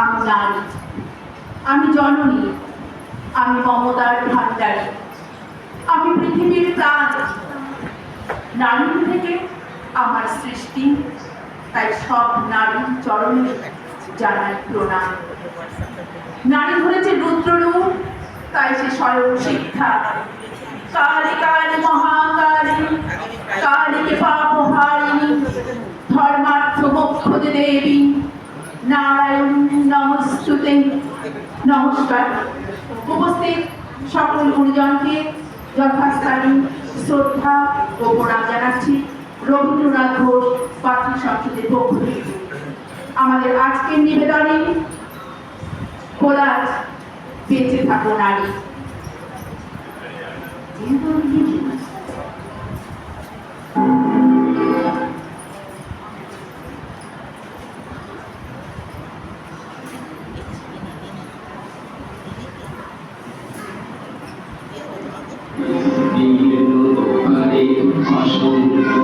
আমি নারী আমি জননী, আমি মমতার ভান্ডারী। আমি পৃথিবীর প্রাণ। নারী থেকে আমার সৃষ্টি, তাই সব নারী চরণে জানাই প্রণাম। নারী ধরেছে রুদ্ররূপ তাই সে স্বয়ং শিক্ষা কালী কালী, মহাকালী, কালীকে পাপহারিণী ধর্মার্থ মোক্ষদে দেবী। নারায়ণ নমস্তুতে। নমস্কার। উপস্থিত সকল গুরুজনকে যথাস্থানে শ্রদ্ধা ও প্রণাম জানাচ্ছি। রবীন্দ্রনাথ ঘোষ পাঠ্য সংসদের পক্ষ থেকে। আমাদের আজকের নিবেদনে কোলাজ বেঁচে থাকো নারী। nosso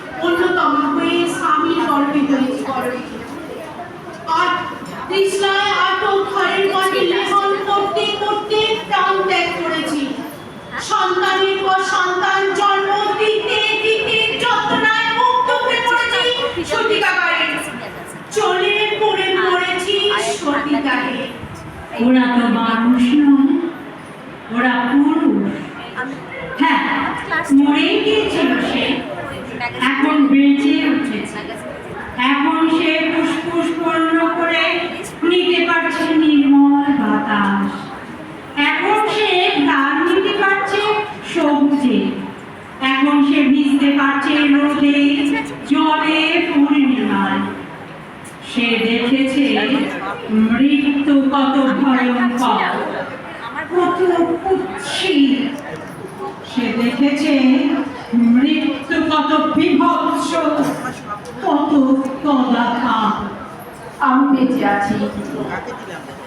অন্যতম হয়ে স্বামীর আটক ঘরের মাটি প্রাণ ত্যাগ করেছি সন্তানের পর সন্তান জন্ম দিতে দিতে যন্ত্রণায় মুক্ত হয়ে পড়েছি সত্যিকারে চলে পড়ে ওরা তো মানুষ নয় ওরা পুরুষ হ্যাঁ মরেই গিয়েছিল সে এখন বেঁচে উঠেছে। এখন সে ফুসফুস পূর্ণ করে নিতে পারছে নির্মল বাতাস। এখন সে প্রাণ নিতে পারছে সবুজে। এখন সে ভিজতে পারছে রোদে জলে পূর্ণিমায় সে দেখেছে মৃত্যু কত ভয়ঙ্কর। কত কুৎসিত। সে দেখেছে কত বিভৎস কত কদাকা আমি বেঁচে আছি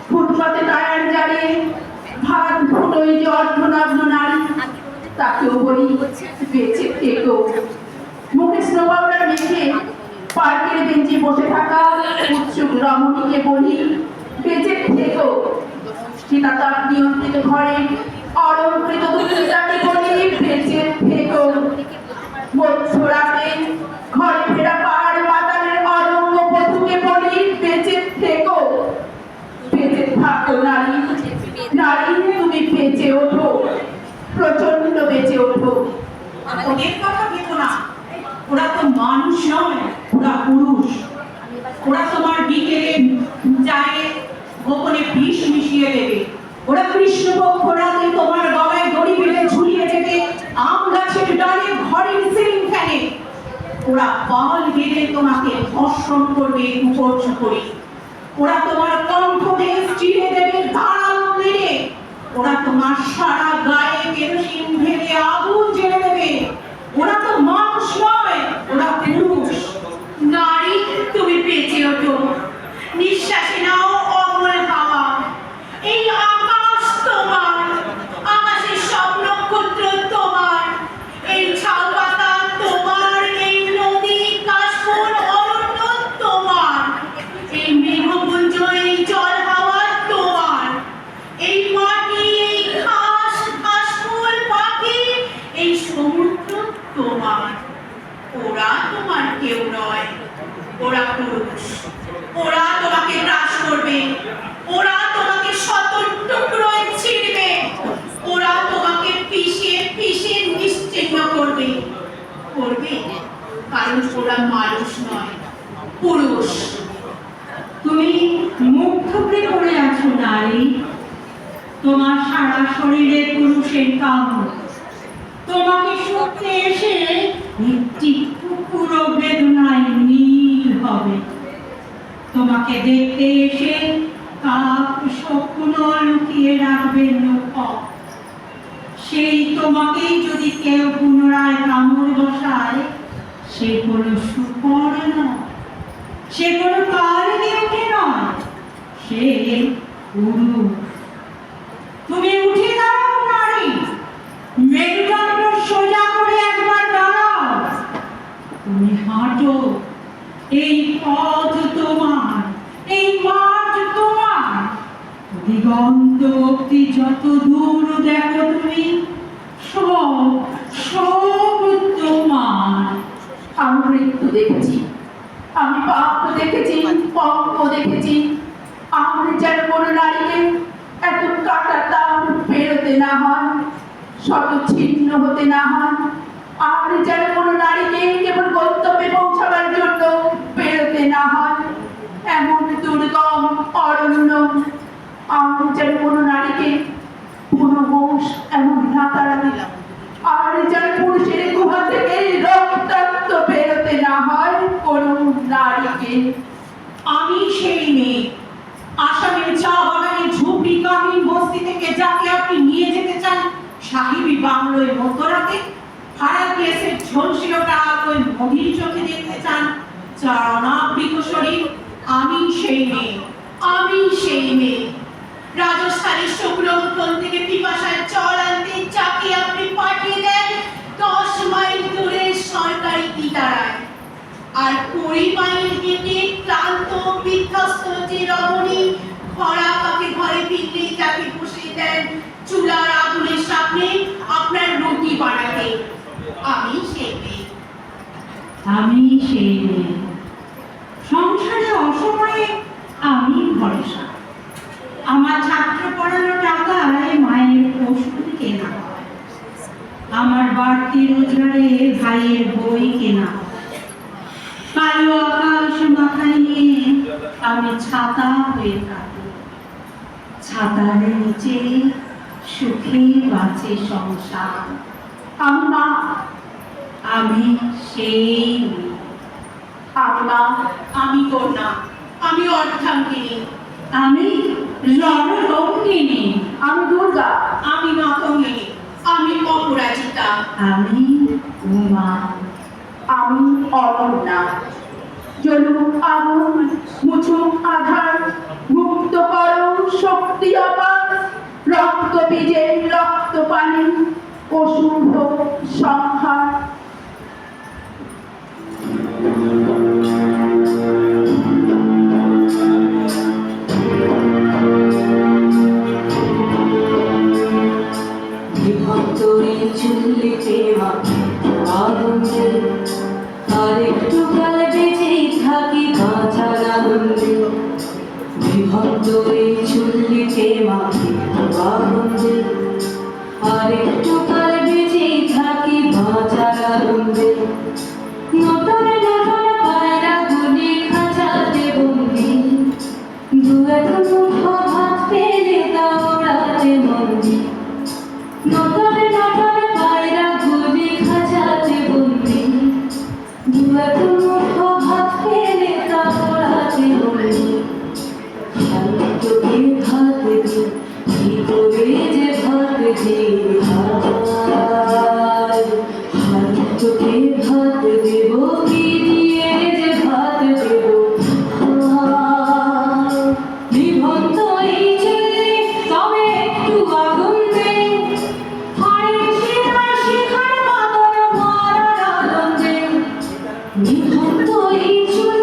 ফুটপাতে টায়ার জ্বালিয়ে ভাত ফুটোই যে অর্ধনগ্ন নারী তাকেও বলি বেঁচে থেকো মুখে স্নো পাউডার মেখে পার্কের বেঞ্চে বসে থাকা উৎসুক রমণীকে বলি বেঁচে থেকো শীতাতাপ নিয়ন্ত্রিত ঘরে অলঙ্কৃত দুর্গাকে বলি বেঁচে বলি, বেঁচে ওঠো প্রচণ্ড বেঁচে কথা ভেবো না। ওরা তো মানুষ নয়, ওরা পুরুষ। ওরা তোমার বিকেলে যায় গোপনে উঠিয়ে দেবে। ওরা কৃষ্ণপক্ষ রাতে তোমার গলায় দড়ি বেঁধে ঝুলিয়ে দেবে আম গাছের ডালে ঘরের ফ্যানে ওরা বল বেঁধে তোমাকে ধর্ষণ করবে উপর্য করে। ওরা তোমার কণ্ঠ দিয়ে চিড়ে দেবে, ধারালো মেরে। ওরা তোমার সারা গায়ে কেরোসিন ঢেলে আগুন জ্বেলে দেবে ওরা তো মানুষ নয় ওরা পুরুষ নারী তুমি বেঁচে ওঠো নিঃশ্বাসে নাও অমল হাওয়া এই আকাশ তোমার আকাশের সব নক্ষত্র তোমার এই ছাল পাতা তোমার এই নদী কাশফুল অরণ্য তোমার এই মেঘপুঞ্জ এই জল হাওয়া তোমার এই মাটি এই ঘাস কাশফুল পাখি এই সমুদ্র তোমার ওরা তোমার কেউ নয় ওরা পুরুষ ওরা তোমাকে গ্রাস করবে ওরা তোমাকে শত টুকরোয় ছিঁড়বে ওরা তোমাকে পিষে পিষে নিশ্চিহ্ন করবে করবে কারণ মানুষ নয়, পুরুষ। তুমি থুবড়ে পড়ে আছো, নারী। তোমার সারা শরীরে পুরুষের কামড় তোমাকে শুনতে এসে একটি কুকুর বেদনায় নীল হবে। তোমাকে দেখতে এসে কাক স্বপ্ন লুকিয়ে রাখবে লোক সেই তোমাকেই যদি কেউ পুনরায় কামড় বসায় সে কোনো সুপর নয়। সে কোনো কাল নয়। সে পুরুষ। তুমি উঠে দাঁড়াও, নারী। মেরুদণ্ড সোজা করে একবার দাঁড়াও। তুমি হাঁটো। এই পথ তোমার, এই মাঠ তোমার। দিগন্ত অব্দি যত দূর দেখো তুমি, সব সব তোমার। আমি দেখেছি। আমি পাপ দেখেছি পঙ্ক দেখেছি। আমার যেন কোনো নারীকে এত কাটা তার বেরোতে না হয়, শত ছিন্ন হতে না হয়। আর যেন কোনো নারীকে কেবল গন্তব্যে পৌঁছাবার জন্য বেরোতে না হয়। এমন দুর্গম অরণ্য আমি যেন কোনো নারীকে কোনো বংশ এমন রাতারাতি আর যেন পুরুষের গুহা থেকে রক্তাক্ত বেরোতে না হয় নারীকে, আমি সেই মেয়ে। আসামের চা বাগানে ঝুপড়ি কাহিনী বস্তি থেকে যাকে আপনি নিয়ে যেতে চান, সাহিবি বাংলোয় মধ্যরাতে ঝলসিওটা ওই মহির চোখে দেখতে চান চারণাবৃত শরীর আমি সেই মেয়ে, আমি সেই মেয়ে। রাজস্থানের শুক্রমুখল থেকে পিপাসায় জল আনতে যাকে আপনি পাঠিয়ে দেন দশ মাইল দূরে সরকারি ইদারায় আর কুড়ি মাইল হেঁটে ক্লান্ত, বিধ্বস্ত যে রমণী খরা পাকে ঘরে ফিরলেই তাকে বসে দেন চুলার আগুনের সামনে আপনার রুটি বানাতে। আমি সেই আমি সেই সংসারে অসময়ে আমি ভরসা আমার ছাত্র পড়ানো টাকায় মায়ের ওষুধ কেনা হয় আমার বাড়তি রোজগারে ভাইয়ের বই কেনা হয় কালো আকাশ মাথায় নিয়ে আমি ছাতা হয়ে থাকি। ছাতার নিচে সুখে বাঁচে সংসার। আমি মা আমি সেই মেয়ে। আমি কন্যা, আমি অর্ধাঙ্গিনী। আমি রণরঙ্গিনী আমি দুর্গা, আমি মাতঙ্গিনী আমি অপরাজিতা। আমি উমা, আমি আগুন মুছুক আধার মুক্ত করো শক্তি অপার রক্ত বীজের রক্ত পানি অশুভ সংহার। বাঁচার আনন্দে বিভক্তরে চুল্লিতে মাখে আগুনে আর একটু কাল বেঁচেই থাকি বাঁচার বন্দি দু এক ভাত পেলে খাঁচাতে বন্দি নটরে ভাত তোকে ভাত দেব কি দিয়ে?